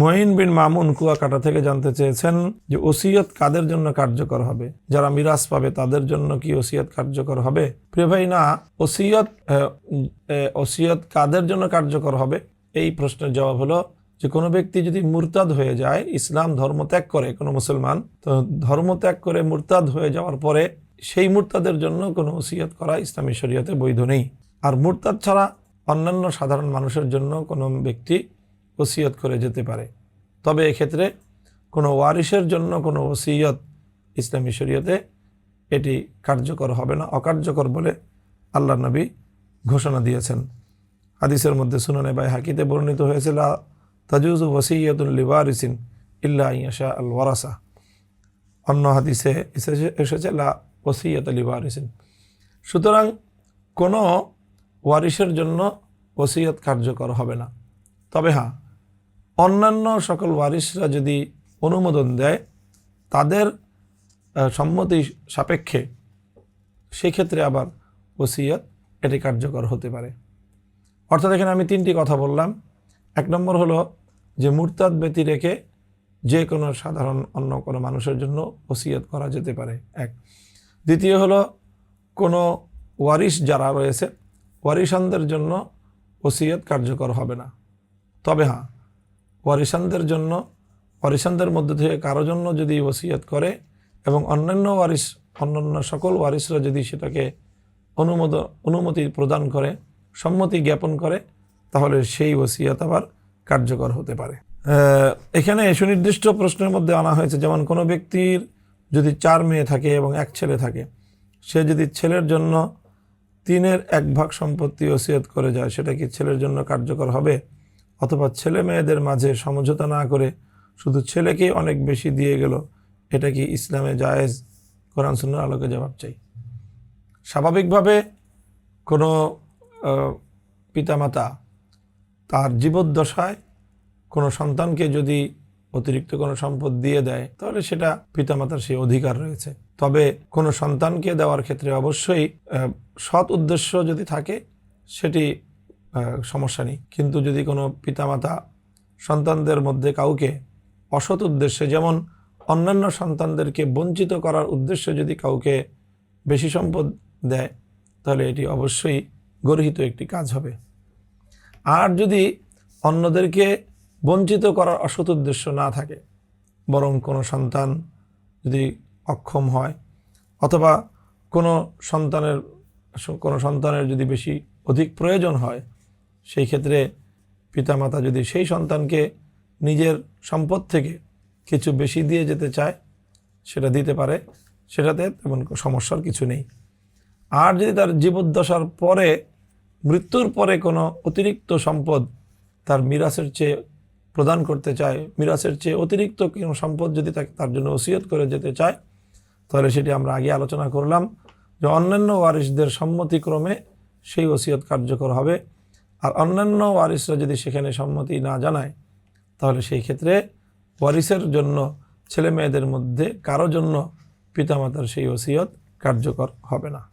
মঈন বিন মামুন কুয়াকাটা থেকে জানতে চেয়েছেন যে ওসিয়ত কাদের জন্য কার্যকর হবে? যারা মিরাজ পাবে তাদের জন্য কি ওসিয়ত কার্যকর হবে? প্রিয় ভাই না ওসিয়ত ওসিয়ত কাদের জন্য কার্যকর হবে? এই প্রশ্নের জবাব হলো যে কোনো ব্যক্তি যদি মুরতাদ হয়ে যায়, ইসলাম ধর্ম ত্যাগ করে, কোনো মুসলমান, তো ধর্ম ত্যাগ করে মুরতাদ হয়ে যাওয়ার পরে সেই মুরতাদের জন্য কোনো ওসিয়ত করা ইসলামী শরীয়তে বৈধ নেই। আর মুরতাদ ছাড়া অন্যান্য সাধারণ মানুষের জন্য কোনো ব্যক্তি ওসিয়ত করে যেতে পারে। তবে এক্ষেত্রে কোনো ওয়ারিসের জন্য কোনো ওসিয়ত ইসলামী শরীয়তে এটি কার্যকর হবে না, অকার্যকর বলে আল্লাহ নবী ঘোষণা দিয়েছেন। হাদিসের মধ্যে সুনানে বাই হাকিতে বর্ণিত হয়েছিল তাজুজ ওসিয়তুল লিবারিসিন ইল্লা ইয়াশা আল ওয়ারাসা। অন্য হাদিসে এসেছে লা ওসিয়ত লিবারিসিন সুতরাং কোনো ওয়ারিসের জন্য ওসিয়ত কার্যকর হবে না। তবে হ্যাঁ অন্যান্য সকল ওয়ারিসরা যদি অনুমোদন দেয়, তাদের সম্মতি সাপেক্ষে সেক্ষেত্রে আবার ওসিয়ত এটি কার্যকর হতে পারে। অর্থাৎ এখানে আমি তিনটি কথা বললাম। এক নম্বর হলো যে মুরতাদ ব্যতি রেখে যে কোনো সাধারণ অন্য কোনো মানুষের জন্য ওসিয়ত করা যেতে পারে, এক। দ্বিতীয় হলো কোনো ওয়ারিশ যারা রয়েছে, ওয়ারিশানদের জন্য ওসিয়ত কার্যকর হবে না। তবে হ্যাঁ ওয়ারিশানদের জন্য ওয়ারিশানদের মধ্যে থেকে কারও জন্য যদি ওসিয়ত করে এবং অন্যান্য ওয়ারিস, অন্যান্য সকল ওয়ারিসরা যদি সেটাকে অনুমোদ, অনুমতি প্রদান করে, সম্মতি জ্ঞাপন করে, তাহলে সেই ওসিয়াত আবার কার্যকর হতে পারে। এখানে সুনির্দিষ্ট প্রশ্নের মধ্যে আনা হয়েছে, যেমন কোনো ব্যক্তির যদি চার মেয়ে থাকে এবং এক ছেলে থাকে, সে যদি ছেলের জন্য তিনের এক ভাগ সম্পত্তি ওসিয়ত করে যায়, সেটা কি ছেলের জন্য কার্যকর হবে? অথবা ছেলে মেয়েদের মাঝে সমঝোতা না করে শুধু ছেলেকেই অনেক বেশি দিয়ে গেল, এটা কি ইসলামে জায়েজ? কোরআন সুন্নার আলোকে জবাব চাই। স্বাভাবিকভাবে কোনো পিতামাতা তার জীবদ্দশায় কোনো সন্তানকে যদি অতিরিক্ত কোনো সম্পদ দিয়ে দেয়, তাহলে সেটা পিতামাতার সেই অধিকার রয়েছে। তবে কোনো সন্তানকে দেওয়ার ক্ষেত্রে অবশ্যই সৎ উদ্দেশ্য যদি থাকে, সেটি সমস্যা নেই। কিন্তু যদি কোনো পিতামাতা সন্তানদের মধ্যে কাউকে অসৎ উদ্দেশ্যে, যেমন অন্যান্য সন্তানদেরকে বঞ্চিত করার উদ্দেশ্যে যদি কাউকে বেশি সম্পদ দেয়, তাহলে এটি অবশ্যই গর্হিত একটি কাজ হবে। আর যদি অন্যদেরকে বঞ্চিত করার অসৎ উদ্দেশ্য না থাকে, বরং কোনো সন্তান যদি অক্ষম হয়, অথবা কোনো সন্তানের কোনো সন্তানের যদি বেশি অধিক প্রয়োজন হয় সেই ক্ষেত্রে পিতামাতা যদি সেই সন্তানকে নিজের সম্পদ থেকে কিছু বেশি দিয়ে যেতে চায়, সেটা দিতে পারে, সেটাতে তেমন সমস্যার কিছু নেই। আর যদি তার জীবদ্দশার পরে, মৃত্যুর পরে কোনো অতিরিক্ত সম্পদ তার মিরাসের চেয়ে প্রদান করতে চায়, মিরাসের চেয়ে অতিরিক্ত কোনো সম্পদ যদি তাকে তার জন্য ওসিয়ত করে যেতে চায়, তাহলে সেটি আমরা আগে আলোচনা করলাম যে অন্যান্য ওয়ারিসদের সম্মতিক্রমে সেই ওসিয়ত কার্যকর হবে। আর অন্যান্য ওয়ারিসরা যদি সেখানে সম্মতি না জানায়, তাহলে সেই ক্ষেত্রে ওয়ারিসের জন্য ছেলে মেয়েদের মধ্যে কারও জন্য পিতামাতার সেই ওসিয়ত কার্যকর হবে না।